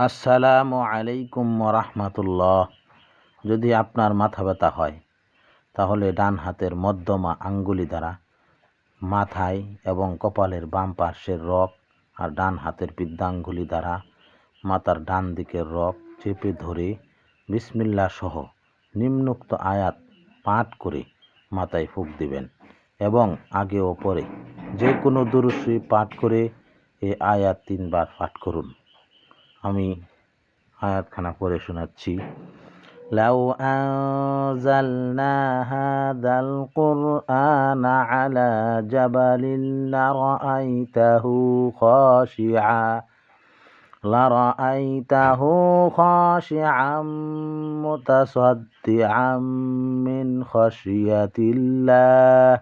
আসসালামু আলাইকুম রহমতুল্লাহ যদি আপনার মাথা ব্যথা হয়, তাহলে ডান হাতের মধ্যমা আঙ্গুলি দ্বারা মাথায় এবং কপালের বাম পার্শ্বের রক আর ডান হাতের বৃদ্ধাঙ্গুলি দ্বারা মাথার ডান দিকের রক চেপে ধরে বিসমিল্লা সহ নিম্নোক্ত আয়াত পাঠ করে মাথায় ফুক দিবেন এবং আগে ও পরে যে কোনো দুরুশ্রী পাঠ করে এ আয়াত তিনবার পাঠ করুন। আমি আয়াতখানা পড়ে শোনাচ্ছি লাউ আনজালনা হাদাল কুরআন আলা জাবালিন লারাআইতাহু খাশিআ لرأيته خاشعا متصدعا من خشية الله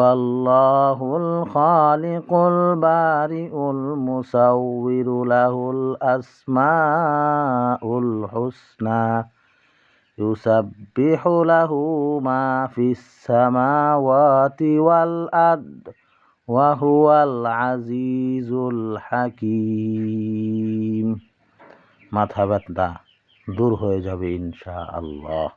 هو الله الخالق البارئ المصور له الأسماء الحسنى يسبح له ما في السماوات والأرض وهو العزيز الحكيم মাথা ব্যথা দূর হয়ে যাবে ইনশা আল্লাহ